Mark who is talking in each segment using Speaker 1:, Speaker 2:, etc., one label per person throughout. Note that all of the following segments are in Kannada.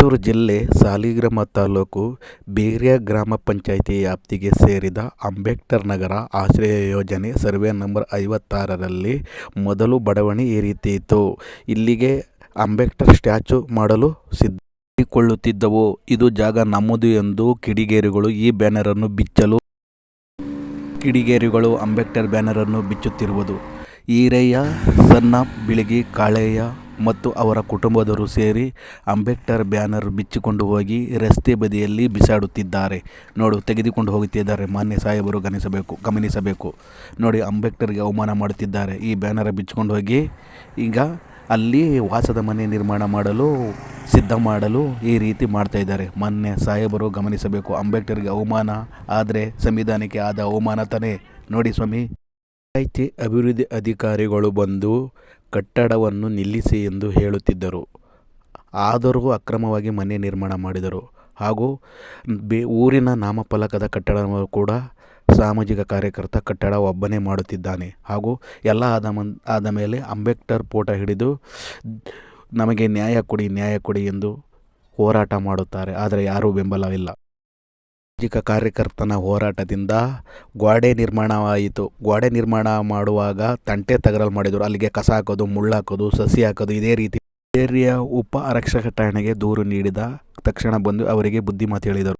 Speaker 1: ಮೈಸೂರು ಜಿಲ್ಲೆ ಸಾಲಿಗ್ರಾಮ ತಾಲೂಕು ಬೇರ್ಯ ಗ್ರಾಮ ಪಂಚಾಯಿತಿ ವ್ಯಾಪ್ತಿಗೆ ಸೇರಿದ ಅಂಬೇಡ್ಕರ್ ನಗರ ಆಶ್ರಯ ಯೋಜನೆ ಸರ್ವೆ ನಂಬರ್ ಐವತ್ತಾರರಲ್ಲಿ ಮೊದಲು ಬಡಾವಣೆ ಈ ರೀತಿ ಇತ್ತು. ಇಲ್ಲಿಗೆ ಅಂಬೇಡ್ಕರ್ ಸ್ಟ್ಯಾಚು ಮಾಡಲು ಸಿದ್ಧಿಕೊಳ್ಳುತ್ತಿದ್ದವು ಇದು ಜಾಗ ನಮ್ಮದು ಎಂದು ಕಿಡಿಗೇರಿಗಳು ಈ ಬ್ಯಾನರನ್ನು ಬಿಚ್ಚಲು ಕಿಡಿಗೇರಿಗಳು ಅಂಬೇಡ್ಕರ್ ಬ್ಯಾನರನ್ನು ಬಿಚ್ಚುತ್ತಿರುವುದು. ಈರಯ್ಯ ಸಣ್ಣ ಬಿಳಿಗಿ, ಕಾಳಯ್ಯ ಮತ್ತು ಅವರ ಕುಟುಂಬದವರು ಸೇರಿ ಅಂಬೇಡ್ಕರ್ ಬ್ಯಾನರ್ ಬಿಚ್ಚಿಕೊಂಡು ಹೋಗಿ ರಸ್ತೆ ಬದಿಯಲ್ಲಿ ಬಿಸಾಡುತ್ತಿದ್ದಾರೆ. ನೋಡು, ತೆಗೆದುಕೊಂಡು ಹೋಗುತ್ತಿದ್ದಾರೆ. ಮಾನ್ಯ ಸಾಹೇಬರು ಗಮನಿಸಬೇಕು ಗಮನಿಸಬೇಕು. ನೋಡಿ, ಅಂಬೇಡ್ಕರ್ಗೆ ಅವಮಾನ ಮಾಡುತ್ತಿದ್ದಾರೆ. ಈ ಬ್ಯಾನರ್ ಬಿಚ್ಚಿಕೊಂಡು ಹೋಗಿ ಈಗ ಅಲ್ಲಿ ವಾಸದ ಮನೆ ನಿರ್ಮಾಣ ಮಾಡಲು, ಸಿದ್ಧ ಮಾಡಲು ಈ ರೀತಿ ಮಾಡ್ತಾ ಇದ್ದಾರೆ. ಮಾನ್ಯ ಸಾಹೇಬರು ಗಮನಿಸಬೇಕು. ಅಂಬೇಡ್ಕರ್ಗೆ ಅವಮಾನ ಆದರೆ ಸಂವಿಧಾನಕ್ಕೆ ಆದ ಅವಮಾನ ತಾನೇ. ನೋಡಿ ಸ್ವಾಮಿ. ಪಂಚಾಯಿತಿ ಅಭಿವೃದ್ಧಿ ಅಧಿಕಾರಿಗಳು ಬಂದು ಕಟ್ಟಡವನ್ನು ನಿಲ್ಲಿಸಿ ಎಂದು ಹೇಳುತ್ತಿದ್ದರು. ಆದರೂ ಅಕ್ರಮವಾಗಿ ಮನೆ ನಿರ್ಮಾಣ ಮಾಡಿದರು. ಹಾಗೂ ಬೇ, ಊರಿನ ನಾಮಫಲಕದ ಕಟ್ಟಡವನ್ನು ಕೂಡ ಸಾಮಾಜಿಕ ಕಾರ್ಯಕರ್ತ ಕಟ್ಟಡ ಒಬ್ಬನೇ ಮಾಡುತ್ತಿದ್ದಾನೆ. ಹಾಗೂ ಎಲ್ಲ ಆದ ಮನ್, ಆದ ಮೇಲೆ ಅಂಬೇಡ್ಕರ್ ಫೋಟೋ ಹಿಡಿದು, ನಮಗೆ ನ್ಯಾಯ ಕೊಡಿ ನ್ಯಾಯ ಕೊಡಿ ಎಂದು ಹೋರಾಟ ಮಾಡುತ್ತಾರೆ. ಆದರೆ ಯಾರೂ ಬೆಂಬಲವಿಲ್ಲ. ಸಾಮಾಜಿಕ ಕಾರ್ಯಕರ್ತನ ಹೋರಾಟದಿಂದ ಗೋಡೆ ನಿರ್ಮಾಣವಾಯಿತು. ಗೋಡೆ ನಿರ್ಮಾಣ ಮಾಡುವಾಗ ತಂಟೆ ತಗರಲು ಮಾಡಿದರು. ಅಲ್ಲಿಗೆ ಕಸ ಹಾಕೋದು, ಮುಳ್ಳು ಹಾಕೋದು, ಸಸಿ ಹಾಕೋದು ಇದೇ ರೀತಿ. ಏರಿಯಾ ಉಪ ಆರಕ್ಷಕ ಠಾಣೆಗೆ ದೂರು ನೀಡಿದ ತಕ್ಷಣ ಬಂದು ಅವರಿಗೆ ಬುದ್ಧಿಮಾತು ಹೇಳಿದರು.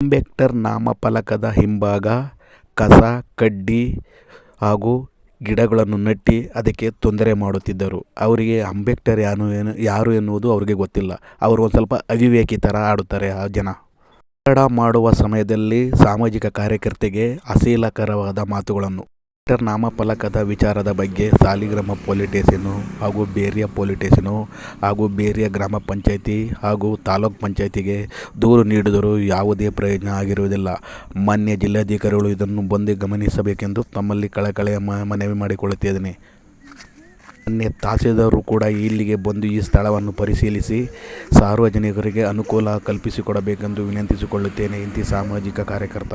Speaker 1: ಅಂಬೇಡ್ಕರ್ ನಾಮಫಲಕದ ಹಿಂಭಾಗ ಕಸ, ಕಡ್ಡಿ ಹಾಗೂ ಗಿಡಗಳನ್ನು ನೆಟ್ಟಿ ಅದಕ್ಕೆ ತೊಂದರೆ ಮಾಡುತ್ತಿದ್ದರು. ಅವರಿಗೆ ಅಂಬೇಡ್ಕರ್ ಯಾನು ಏನು, ಯಾರು ಎನ್ನುವುದು ಅವರಿಗೆ ಗೊತ್ತಿಲ್ಲ. ಅವರು ಒಂದು ಸ್ವಲ್ಪ ಅವಿವೇಕಿ ಥರ ಆಡುತ್ತಾರೆ ಆ ಜನ. ಕಟ್ಟಡ ಮಾಡುವ ಸಮಯದಲ್ಲಿ ಸಾಮಾಜಿಕ ಕಾರ್ಯಕರ್ತೆಗೆ ಅಸೀಲಕರವಾದ ಮಾತುಗಳನ್ನು. ಟ್ವಿಟರ್ ನಾಮಫಲಕದ ವಿಚಾರದ ಬಗ್ಗೆ ಸಾಲಿಗ್ರಾಮ ಪೊಲೀಸ್ ಹಾಗೂ ಬೇರಿಯ ಪೊಲೀಸ್ ಹಾಗೂ ಬೇರಿಯ ಗ್ರಾಮ ಪಂಚಾಯಿತಿ ಹಾಗೂ ತಾಲೂಕ್ ಪಂಚಾಯಿತಿಗೆ ದೂರು ನೀಡಿದರೂ ಯಾವುದೇ ಪ್ರಯೋಜನ ಆಗಿರುವುದಿಲ್ಲ. ಮಾನ್ಯ ಜಿಲ್ಲಾಧಿಕಾರಿಗಳು ಇದನ್ನು ಬಂದು ಗಮನಿಸಬೇಕೆಂದು ತಮ್ಮಲ್ಲಿ ಕಳಕಳಿಯ ಮನವಿ ಮಾಡಿಕೊಳ್ಳುತ್ತಿದ್ದೇನೆ. ಮಾನ್ಯ ತಹಸೀಲ್ದಾರರು ಕೂಡ ಇಲ್ಲಿಗೆ ಬಂದು ಈ ಸ್ಥಳವನ್ನು ಪರಿಶೀಲಿಸಿ ಸಾರ್ವಜನಿಕರಿಗೆ ಅನುಕೂಲ ಕಲ್ಪಿಸಿಕೊಡಬೇಕೆಂದು ವಿನಂತಿಸಿಕೊಳ್ಳುತ್ತೇನೆ ಇಂತಿ ಸಾಮಾಜಿಕ ಕಾರ್ಯಕರ್ತ.